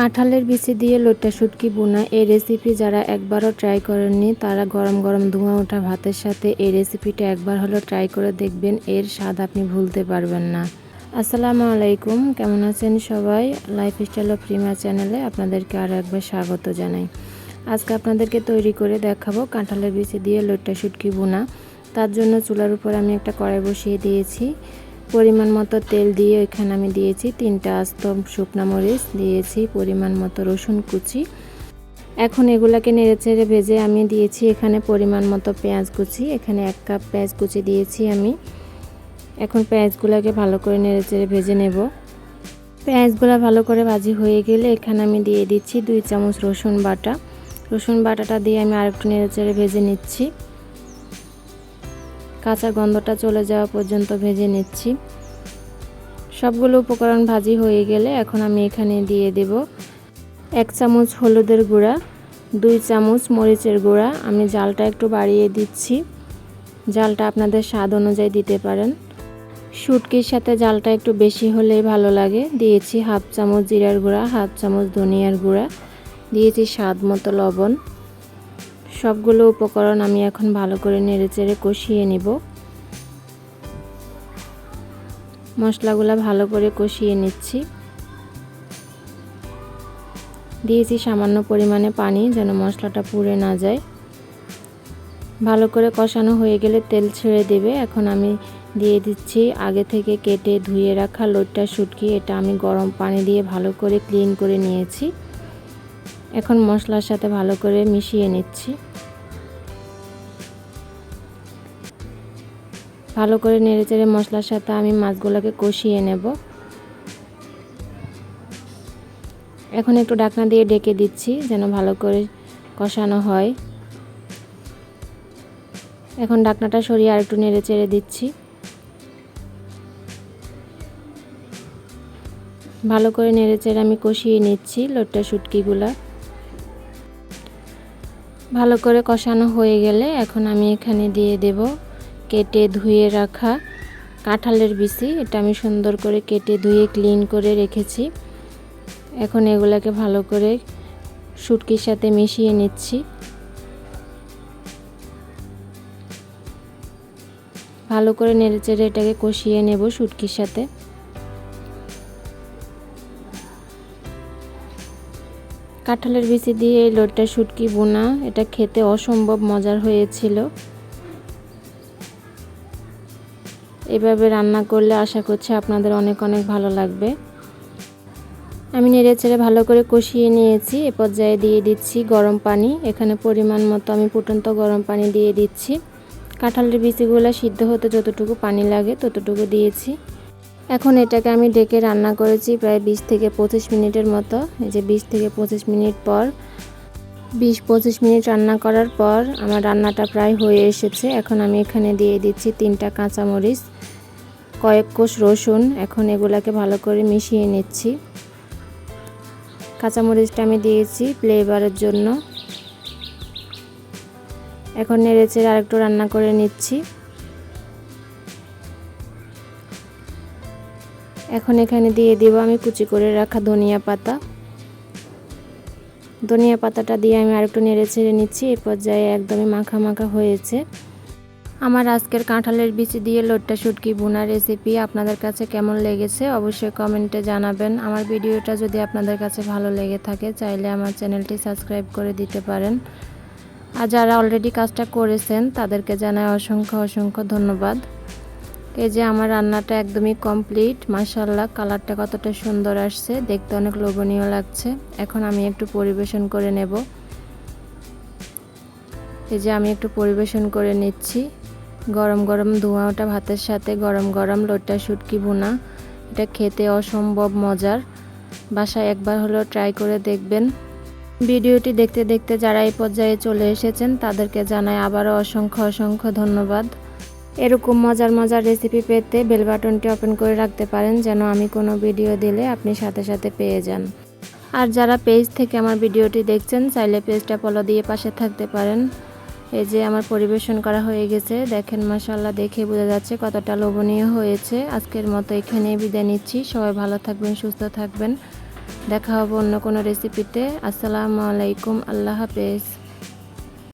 কাঁঠালের বিচি দিয়ে লোট্টা শুটকি বোনা। এই রেসিপি যারা একবারও ট্রাই করেননি, তারা গরম গরম ধোঁয়া ওঠা ভাতের সাথে এই রেসিপিটা একবার হলো ট্রাই করে দেখবেন, এর স্বাদ আপনি ভুলতে পারবেন না। আসসালামু আলাইকুম, কেমন আছেন সবাই? লাইফ স্টাইল অফ প্রিমা চ্যানেলে আপনাদেরকে আরও একবার স্বাগত জানাই। আজকে আপনাদেরকে তৈরি করে দেখাবো কাঁঠালের বিচি দিয়ে লোট্টা শুটকি বোনা। তার জন্য চুলার উপর আমি একটা কড়াই বসিয়ে দিয়েছি। পরিমাণ মতো তেল দিয়ে এখানে আমি দিয়েছি তিনটা আস্ত শুকনা মরিচ, দিয়েছি পরিমাণ মতো রসুন কুচি। এখন এগুলাকে নেড়েচেড়ে ভেজে আমি দিয়েছি এখানে পরিমাণ মতো পেঁয়াজ কুচি। এখানে এক কাপ পেঁয়াজ কুচি দিয়েছি আমি। এখন পেঁয়াজগুলোকে ভালো করে নেড়েচেড়ে ভেজে নেব। পেঁয়াজগুলো ভালো করে ভাজি হয়ে গেলে এখানে আমি দিয়ে দিচ্ছি দুই চামচ রসুন বাটা। রসুন বাটাটা দিয়ে আমি আরেকটু নেড়েচেড়ে ভেজে নিচ্ছি। কাঁচা গন্ধটা চলে যাওয়া পর্যন্ত ভেজে নিচ্ছি। সবগুলো উপকরণ ভাজি হয়ে গেলে এখন আমি এখানে দিয়ে দেব এক চামচ হলুদের গুঁড়া, দুই চামচ মরিচের গুঁড়া। আমি জালটা একটু বাড়িয়ে দিচ্ছি। জালটা আপনাদের স্বাদ অনুযায়ী দিতে পারেন। শুটকির সাথে জালটা একটু বেশি হলেই ভালো লাগে। দিয়েছি হাফ চামচ জিরার গুঁড়া, হাফ চামচ ধনিয়ার গুঁড়া। দিয়েছি স্বাদ মতো লবণ। সবগুলো উপকরণ আমি এখন ভালো করে নেড়েচেড়ে কষিয়ে নিব। মশলাগুলো ভালো করে কষিয়ে নিচ্ছি। দিয়েছি সামান্য পরিমাণে পানি যেন মশলাটা পুড়ে না যায়। ভালো করে কষানো হয়ে গেলে তেল ছেড়ে দেবে। এখন আমি দিয়ে দিচ্ছি আগে থেকে কেটে ধুয়ে রাখা লোটটা শুটকি। এটা আমি গরম পানি দিয়ে ভালো করে ক্লিন করে নিয়েছি। এখন মশলার সাথে ভালো করে মিশিয়ে নিচ্ছি। ভালো করে নেড়েচেড়ে মশলার সাথে আমি মাছগুলোকে কষিয়ে নেব। এখন একটু ডাকনা দিয়ে ডেকে দিচ্ছি যেন ভালো করে কষানো হয়। এখন ডাকনাটা সরিয়ে আর একটু নেড়ে চেড়ে দিচ্ছি। ভালো করে নেড়ে চেড়ে আমি কষিয়ে নিচ্ছি লোটটা শুটকিগুলা। ভালো করে কষানো হয়ে গেলে এখন আমি এখানে দিয়ে দেব কেটে ধুয়ে রাখা কাঁঠালের বিচি। এটা আমি সুন্দর করে কেটে ধুয়ে ক্লিন করে রেখেছি। এখন এগুলাকে ভালো করে শুটকির সাথে মিশিয়ে নিচ্ছি। ভালো করে নেড়েচেড়ে এটাকে কষিয়ে নেব শুটকির সাথে। কাঁঠালের বিচি দিয়ে এই লোটটা শুটকি বোনা, এটা খেতে অসম্ভব মজার হয়েছিল। এভাবে রান্না করলে আশা করছি আপনাদের অনেক অনেক ভালো লাগবে। আমি নেড়ে চেড়ে ভালো করে কষিয়ে নিয়েছি, এ পর্যায়ে দিয়ে দিচ্ছি গরম পানি। এখানে পরিমাণ মতো আমি ফুটন্ত গরম পানি দিয়ে দিচ্ছি। কাঁঠালের বিচিগুলো সিদ্ধ হতে যতটুকু পানি লাগে ততটুকু দিয়েছি। এখন এটাকে আমি ডেকে রান্না করেছি প্রায় বিশ থেকে পঁচিশ মিনিটের মতো। এই যে বিশ থেকে পঁচিশ মিনিট পর, বিশ পঁচিশ মিনিট রান্না করার পর আমার রান্নাটা প্রায় হয়ে এসেছে। এখন আমি এখানে দিয়ে দিচ্ছি তিনটা কাঁচামরিচ, কয়েক কোষ রসুন। এখন এগুলাকে ভালো করে মিশিয়ে নিচ্ছি। কাঁচামরিচটা আমি দিয়েছি ফ্লেভারের জন্য। এখন নেড়েচেড়ে আরেকটু রান্না করে নিচ্ছি। এখন এখানে দিয়ে দিব আমি কুচি করে রাখা ধনিয়া পাতা। ধনিয়া পাতাটা দিয়ে আমি আরেকটু নেড়ে ছেড়ে নিচ্ছি এই পর্যায়ে একদমই মাখা মাখা হয়েছে। আমার আজকের কাঁঠালের বিচি দিয়ে লোটটা শুটকি বোনা রেসিপি আপনাদের কাছে কেমন লেগেছে অবশ্যই কমেন্টে জানাবেন। আমার ভিডিওটা যদি আপনাদের কাছে ভালো লেগে থাকে, চাইলে আমার চ্যানেলটি সাবস্ক্রাইব করে দিতে পারেন। আর যারা অলরেডি কাজটা করেছেন, তাদেরকে জানায় অসংখ্য অসংখ্য ধন্যবাদ। এই যে আমার রান্নাটা একদমই কমপ্লিট মাসাল্লাহ কালারটা কতটা সুন্দর আসছে, দেখতে অনেক লোভনীয় লাগছে। এখন আমি একটু পরিবেশন করে নেব। এই যে আমি একটু পরিবেশন করে নিচ্ছি। গরম গরম ধোঁয়া ওটা ভাতের সাথে, গরম গরম লোটটা শুটকি ভুনা। এটা খেতে অসম্ভব মজার। বাসায় একবার হলেও ট্রাই করে দেখবেন। ভিডিওটি দেখতে দেখতে যারা এই পর্যায়ে চলে এসেছেন, তাদেরকে জানাই আবারও অসংখ্য অসংখ্য ধন্যবাদ। এরকম মজার মজার রেসিপি পেতে বেল বাটনটি ওপেন করে রাখতে পারেন যেন আমি কোনো ভিডিও দিলে আপনি সাথে সাথে পেয়ে যান। আর যারা পেজ থেকে আমার ভিডিওটি দেখছেন, চাইলে পেজটা ফলো দিয়ে পাশে থাকতে পারেন। এই যে আমার পরিবেশন করা হয়ে গেছে। দেখেন মাসাল্লাহ দেখে বোঝা যাচ্ছে কতটা লোভনীয় হয়েছে। আজকের মতো এখানেই বিদায় নিচ্ছি। সবাই ভালো থাকবেন, সুস্থ থাকবেন। দেখা হবে অন্য কোনো রেসিপিতে আসসালামু আলাইকুম। আল্লাহ হাফেজ।